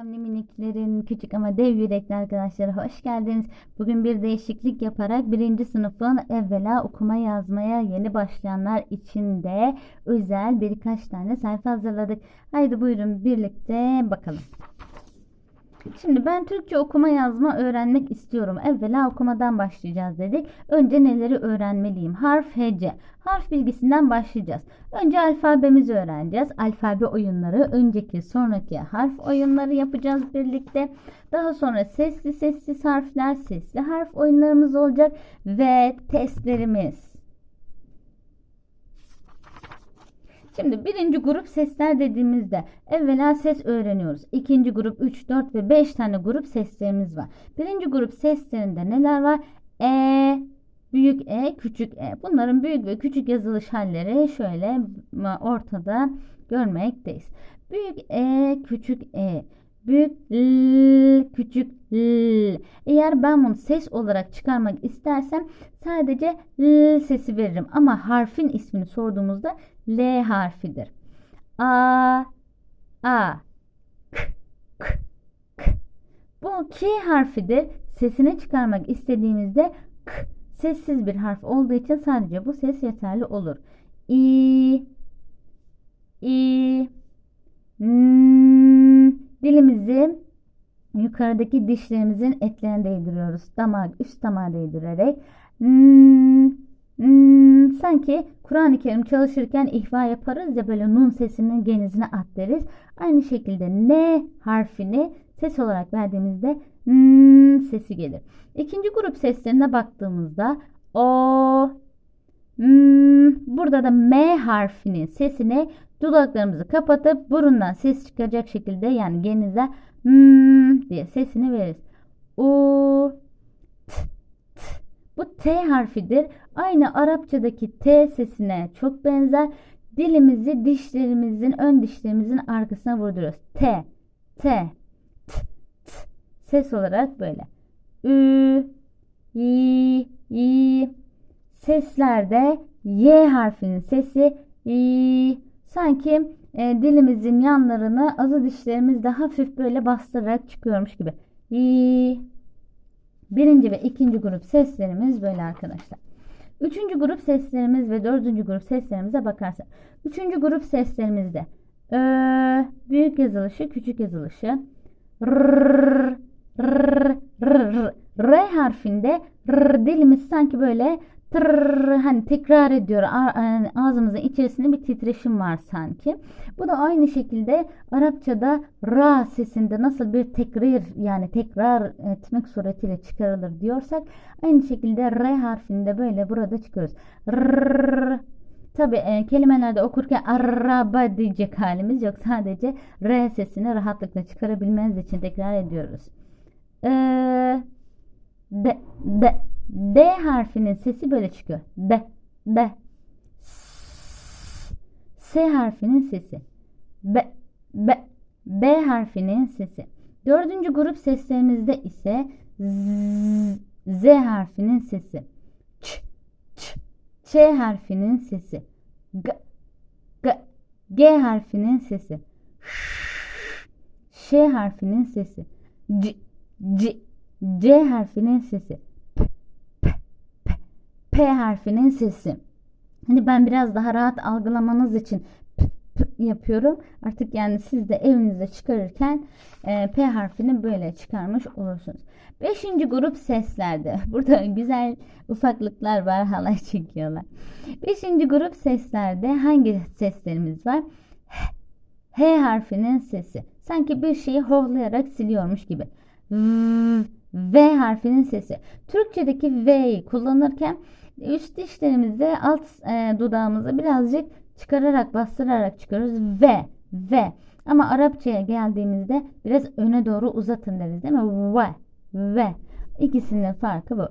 Kalemli miniklerin küçük ama dev yürekli arkadaşları hoş geldiniz. Bugün bir değişiklik yaparak birinci sınıfın evvela okuma yazmaya yeni başlayanlar için de özel birkaç tane sayfa hazırladık. Haydi buyurun birlikte bakalım. Şimdi ben Türkçe okuma yazma öğrenmek istiyorum. Evvela okumadan başlayacağız dedik. Önce neleri öğrenmeliyim? Harf hece. Harf bilgisinden başlayacağız. Önce alfabemizi öğreneceğiz. Alfabe oyunları, önceki, sonraki harf oyunları yapacağız birlikte. Daha sonra sesli sessiz harfler, sesli harf oyunlarımız olacak ve testlerimiz. Şimdi birinci grup sesler dediğimizde evvela ses öğreniyoruz. İkinci grup 3, 4 ve 5 tane grup seslerimiz var. Birinci grup seslerinde neler var? E, büyük E, küçük E. Bunların büyük ve küçük yazılış halleri şöyle ortada görmekteyiz. Büyük E, küçük E. Büyük L, küçük L. Eğer ben bunu ses olarak çıkarmak istersem sadece L sesi veririm. Ama harfin ismini sorduğumuzda L harfidir. A, A, K, K, K. Bu K harfidir. Sesini çıkarmak istediğimizde K sessiz bir harf olduğu için sadece bu ses yeterli olur. İ, İ, N, dilimizi yukarıdaki dişlerimizin etlerine değdiriyoruz. Damak, üst damağa değdirerek. N, Hmm, sanki Kur'an-ı Kerim çalışırken ihva yaparız ya böyle nun sesinin genizine at. Aynı şekilde n harfini ses olarak verdiğimizde n sesi gelir. İkinci grup seslerine baktığımızda o hmm, burada da m harfinin sesini dudaklarımızı kapatıp burundan ses çıkacak şekilde yani genize hmm diye sesini veririz. U bu T harfidir. Aynı Arapçadaki T sesine çok benzer. Dilimizi dişlerimizin, ön dişlerimizin arkasına vurduruyoruz. T, T, T, T. Ses olarak böyle. Ü, i, i. Seslerde Y harfinin sesi i. Sanki e, dilimizin yanlarını azı dişlerimizle hafif böyle bastırarak çıkıyormuş gibi. İ, Birinci ve ikinci grup seslerimiz böyle arkadaşlar. Üçüncü grup seslerimiz ve dördüncü grup seslerimize bakarsak. Üçüncü grup seslerimizde ö, büyük yazılışı, küçük yazılışı. R, r, r, r, r harfinde r, dilimiz sanki böyle tırr, hani tekrar ediyor. Ağzımızın içerisinde bir titreşim var sanki. Bu da aynı şekilde Arapçada ra sesinde nasıl bir tekrar yani tekrar etmek suretiyle çıkarılır diyorsak aynı şekilde r harfinde böyle burada çıkıyoruz. Rrr, Tabi e, kelimelerde okurken araba diyecek halimiz yok. Sadece R sesini rahatlıkla çıkarabilmeniz için tekrar ediyoruz. Ee, de, de, D harfinin sesi böyle çıkıyor. D, D. S harfinin sesi. B, B, B harfinin sesi. Dördüncü grup seslerimizde ise Z, Z harfinin sesi. Ç, Ç, Ç harfinin sesi. G, G, G harfinin sesi. Ş, Ş harfinin sesi. C, C, C harfinin sesi. P harfinin sesi. Hani ben biraz daha rahat algılamanız için yapıyorum. Artık yani siz de evinizde çıkarırken e, P harfini böyle çıkarmış olursunuz. Beşinci grup seslerde. Burada güzel ufaklıklar var. Halay çekiyorlar. Beşinci grup seslerde hangi seslerimiz var? H, harfinin sesi. Sanki bir şeyi hohlayarak siliyormuş gibi. V, v harfinin sesi. Türkçedeki V'yi kullanırken üst dişlerimizde alt e, dudağımızı birazcık çıkararak bastırarak çıkıyoruz. Ve ve ama Arapçaya geldiğimizde biraz öne doğru uzatın deriz değil mi? Ve ve ikisinin farkı bu.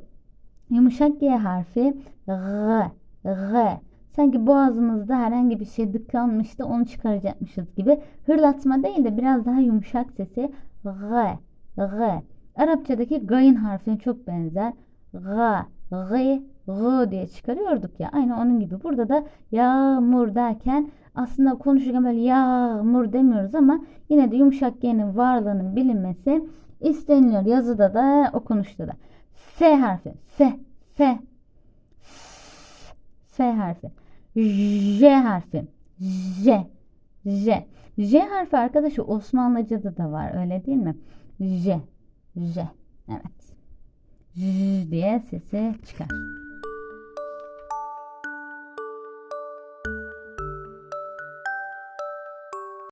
Yumuşak G harfi G G sanki boğazımızda herhangi bir şey tıkanmış da onu çıkaracakmışız gibi. Hırlatma değil de biraz daha yumuşak sesi G G. Arapçadaki gayın harfine çok benzer. G G, G diye çıkarıyorduk ya. Aynı onun gibi. Burada da yağmur derken aslında konuşurken böyle yağmur demiyoruz ama yine de yumuşak G'nin varlığının bilinmesi isteniliyor. Yazıda da okunuşta da. S harfi. S. S. S harfi. J harfi. J. J. J harfi arkadaşı Osmanlıca'da da var öyle değil mi? J. J. Evet. J diye sesi çıkar.